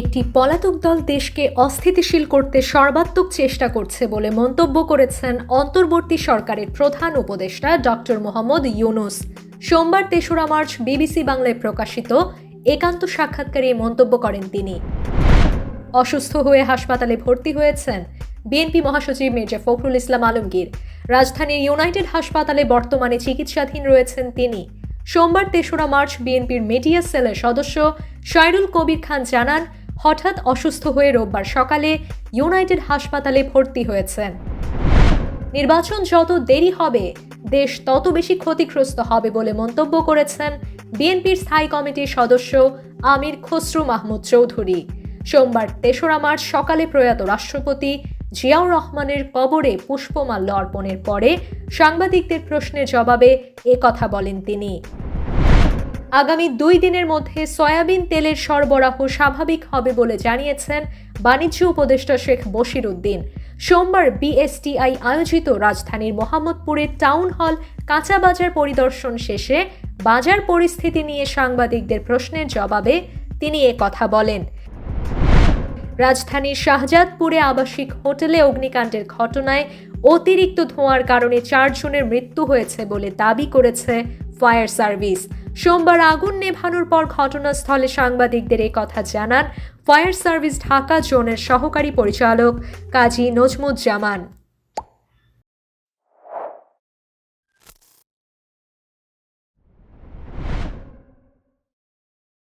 একটি পলাতক দল দেশকে অস্থিতিশীল করতে সর্বাত্মক চেষ্টা করছে বলে মন্তব্য করেছেন অন্তর্বর্তী সরকারের প্রধান উপদেষ্টা ডক্টর মোহাম্মদ ইউনুস। সোমবার তেসরা মার্চ বিবিসি বাংলায় প্রকাশিত একান্ত সাক্ষাৎকারে মন্তব্য করেন তিনি। অসুস্থ হয়ে হাসপাতালে ভর্তি হয়েছেন বিএনপি মহাসচিব মির্জা ফখরুল ইসলাম আলমগীর। রাজধানীর ইউনাইটেড হাসপাতালে বর্তমানে চিকিৎসাধীন রয়েছেন তিনি। সোমবার তেসরা মার্চ বিএনপির মিডিয়া সেলের সদস্য শাইরুল কবির খান জানান হঠাৎ অসুস্থ হয়ে রোববার সকালে ইউনাইটেড হাসপাতালে ভর্তি হয়েছেন। নির্বাচন যত দেরি হবে, দেশ তত বেশি ক্ষতিগ্রস্ত হবে বলে মন্তব্য করেছেন বিএনপির স্থায়ী কমিটির সদস্য আমির খসরু মাহমুদ চৌধুরী। সোমবার তেসরা মার্চ সকালে প্রয়াত রাষ্ট্রপতি জিয়াউর রহমানের কবরে পুষ্পমাল্য অর্পণের পরে সাংবাদিকদের প্রশ্নের জবাবে কথা বলেন তিনি। আগামী দুই দিনের মধ্যে সয়াবিন তেলের সরবরাহ স্বাভাবিক হবে বলে জানিয়েছেন বাণিজ্য উপদেষ্টা শেখ বশির উদ্দিন। সোমবার বিএসটিআই আয়োজিত রাজধানীর মোহাম্মদপুরের টাউন হল কাঁচা বাজার পরিদর্শন শেষে বাজার পরিস্থিতি নিয়ে সাংবাদিকদের প্রশ্নের জবাবে তিনি এ কথা বলেন। রাজধানীর শাহজাদপুরে আবাসিক হোটেলে অগ্নিকাণ্ডের ঘটনায় অতিরিক্ত ধোঁয়ার কারণে চারজনের মৃত্যু হয়েছে বলে দাবি করেছে ফায়ার সার্ভিস। সোমবার আগুন নেভানোর পর ঘটনাস্থলে সাংবাদিকদের কথা জানান ফায়ার সার্ভিস ঢাকা জোনের সহকারী পরিচালক কাজী নজমুজ্জামান।